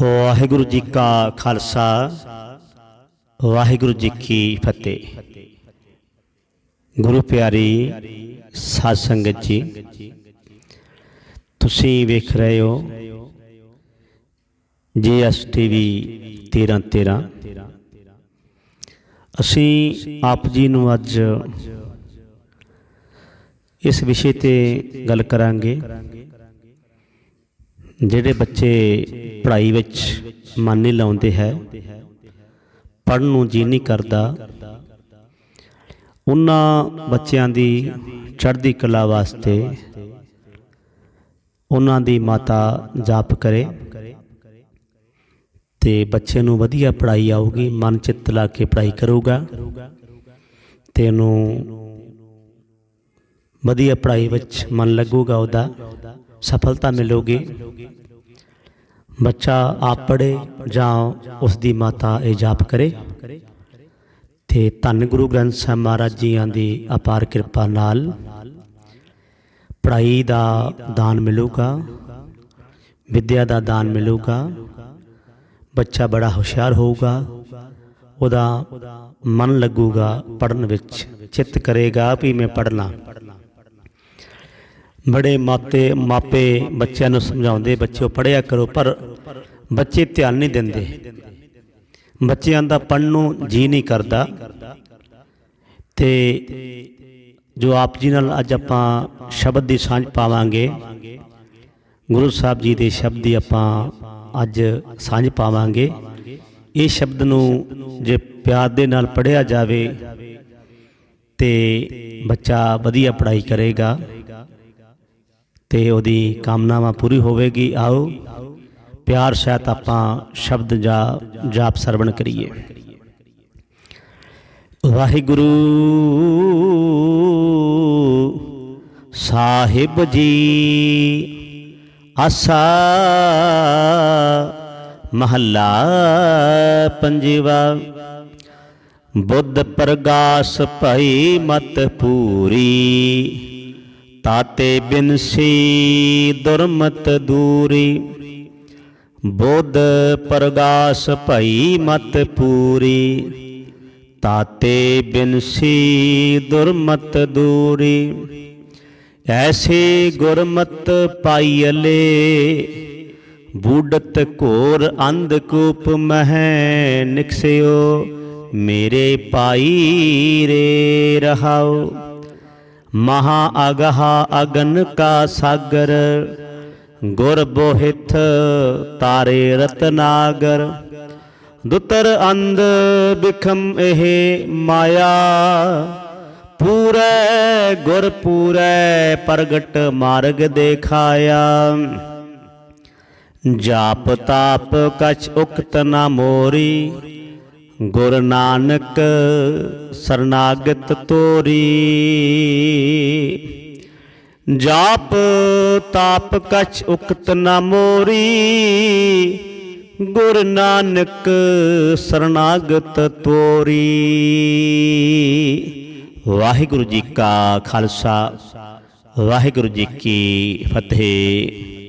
ਵਾਹਿਗੁਰੂ ਜੀ ਕਾ ਖਾਲਸਾ, ਵਾਹਿਗੁਰੂ ਜੀ ਕੀ ਫਤਿਹ। ਗੁਰੂ ਪਿਆਰੀ ਸਾਧ ਸੰਗਤ ਜੀ, ਤੁਸੀਂ ਵੇਖ ਰਹੇ ਹੋ ਜੀਐਸਟੀਵੀ 1313 ਅਸੀਂ ਆਪ ਜੀ ਨੂੰ ਅੱਜ ਇਸ ਵਿਸ਼ੇ ਤੇ ਗੱਲ ਕਰਾਂਗੇ। ਜਿਹੜੇ ਬੱਚੇ ਪੜ੍ਹਾਈ ਵਿੱਚ ਮਨ ਨਹੀਂ ਲਾਉਂਦੇ ਹੈ, ਪੜ੍ਹਨ ਨੂੰ ਜੀ ਨਹੀਂ ਕਰਦਾ, ਉਹਨਾਂ ਬੱਚਿਆਂ ਦੀ ਚੜ੍ਹਦੀ ਕਲਾ ਵਾਸਤੇ ਉਹਨਾਂ ਦੀ ਮਾਤਾ ਜਾਪ ਕਰੇ ਤੇ ਬੱਚੇ ਨੂੰ ਵਧੀਆ ਪੜ੍ਹਾਈ ਆਊਗੀ, ਮਨ ਚਿੱਤ ਲਾ ਕੇ ਪੜ੍ਹਾਈ ਕਰੂਗਾ ਤੇ ਉਹਨੂੰ ਵਧੀਆ ਪੜ੍ਹਾਈ ਵਿੱਚ ਮਨ ਲੱਗੂਗਾ ਉਹਦਾ। ਸਫਲਤਾ ਮਿਲੂਗੀ। ਬੱਚਾ ਆਪ ਪੜ੍ਹੇ ਜਾਂ ਉਸ ਦੀ ਮਾਤਾ ਇਹ ਜਾਪ ਕਰੇ। ਤੇ ਧੰਨ ਗੁਰੂ ਗ੍ਰੰਥ ਸਾਹਿਬ ਮਹਾਰਾਜ ਜੀਆਂ ਦੀ ਅਪਾਰ ਕਿਰਪਾ ਨਾਲ ਪੜ੍ਹਾਈ ਦਾ ਦਾਨ ਮਿਲੂਗਾ, ਵਿਦਿਆ ਦਾ ਦਾਨ ਮਿਲੂਗਾ, ਬੱਚਾ ਬੜਾ ਹੁਸ਼ਿਆਰ ਹੋਊਗਾ, ਉਹਦਾ ਮਨ ਲੱਗੂਗਾ ਪੜਨ ਵਿੱਚ, ਚਿੱਤ ਕਰੇਗਾ ਵੀ ਮੈਂ ਪੜਨਾ ਬੜੇ ਮਾਤੇ ਮਾਪੇ ਬੱਚਿਆਂ ਨੂੰ ਸਮਝਾਉਂਦੇ, ਬੱਚਿਓ ਪੜਿਆ ਕਰੋ, ਪਰ ਬੱਚੇ ਧਿਆਨ ਨਹੀਂ ਦਿੰਦੇ। ਬੱਚਿਆਂ ਦਾ ਪੜਨ ਨੂੰ ਜੀ ਨਹੀਂ ਕਰਦਾ। ਤੇ ਜੋ ਆਪ ਜੀ ਨਾਲ ਅੱਜ ਆਪਾਂ ਸ਼ਬਦ ਦੀ ਸਾਂਝ ਪਾਵਾਂਗੇ, ਗੁਰੂ ਸਾਹਿਬ ਜੀ ਦੇ ਸ਼ਬਦ ਦੀ ਆਪਾਂ ਅੱਜ ਸਾਂਝ ਪਾਵਾਂਗੇ। ਇਹ ਸ਼ਬਦ ਨੂੰ ਜੇ ਪਿਆਰ ਦੇ ਨਾਲ ਪੜਿਆ ਜਾਵੇ, ਤੇ ਬੱਚਾ ਵਧੀਆ ਪੜ੍ਹਾਈ ਕਰੇਗਾ। ਤੇ ਉਹਦੀ ਕਾਮਨਾਵਾਂ ਪੂਰੀ ਹੋਵੇਗੀ। ਆਓ, ਪਿਆਰ ਸਹਿਤ ਆਪਾਂ ਸ਼ਬਦ ਜਾਂ ਜਾਪ ਸਰਵਣ ਕਰੀਏ। ਵਾਹਿਗੁਰੂ ਸਾਹਿਬ ਜੀ, ਆਸਾ ਮਹੱਲਾ ਪੰਜਵਾ, ਬੁੱਧ ਪ੍ਰਗਾਸ ਭਈ ਮਤ ਪੂਰੀ। ਤਾਤੇ ਬਿਨਸੀ ਦੁਰਮਤ ਦੂਰੀ। ਬੋਧ ਪ੍ਰਗਾਸ ਭਈ ਮਤ ਪੂਰੀ। ਤਾਤੇ ਬਿਨਸੀ ਦੁਰਮਤ ਦੂਰੀ। ਐਸੇ ਗੁਰਮਤ ਪਾਈਲੇ ਬੂਡਤ ਘੋਰ ਅੰਧਕੂਪ ਮਹਿ ਨਿਕਸਿਓ, ਮੇਰੇ ਪਾਈ ਰੇ ਰਹਾਓ। ਮਹਾ ਅਗਹਾ ਅਗਨ ਕਾ ਸਾਗਰ, ਗੁਰ ਬੋਹਿਥ ਤਾਰੇ ਰਤਨਾਗਰ ਦੁਤਰ ਅੰਧ ਬਿਖਮ ਇਹ ਮਾਇਆ, ਪੂਰੇ ਗੁਰ ਪੂਰੇ ਪ੍ਰਗਟ ਮਾਰਗ ਦੇਖਾਇਆ। ਜਾਪ ਤਾਪ ਕਛ ਉਕਤ ਨਾ ਮੋਰੀ ਗੁਰ ਨਾਨਕ ਸਰਨਾਗਤ ਤੋਰੀ। ਜਾਪ ਤਾਪ ਕਛ ਉਕਤ ਨਾ ਮੋਰੀ। ਗੁਰ ਨਾਨਕ ਸਰਨਾਗਤ ਤੋਰੀ। ਵਾਹਿਗੁਰੂ ਜੀ ਕਾ ਖਾਲਸਾ। ਵਾਹਿਗੁਰੂ ਜੀ ਕੀ ਫਤਿਹ।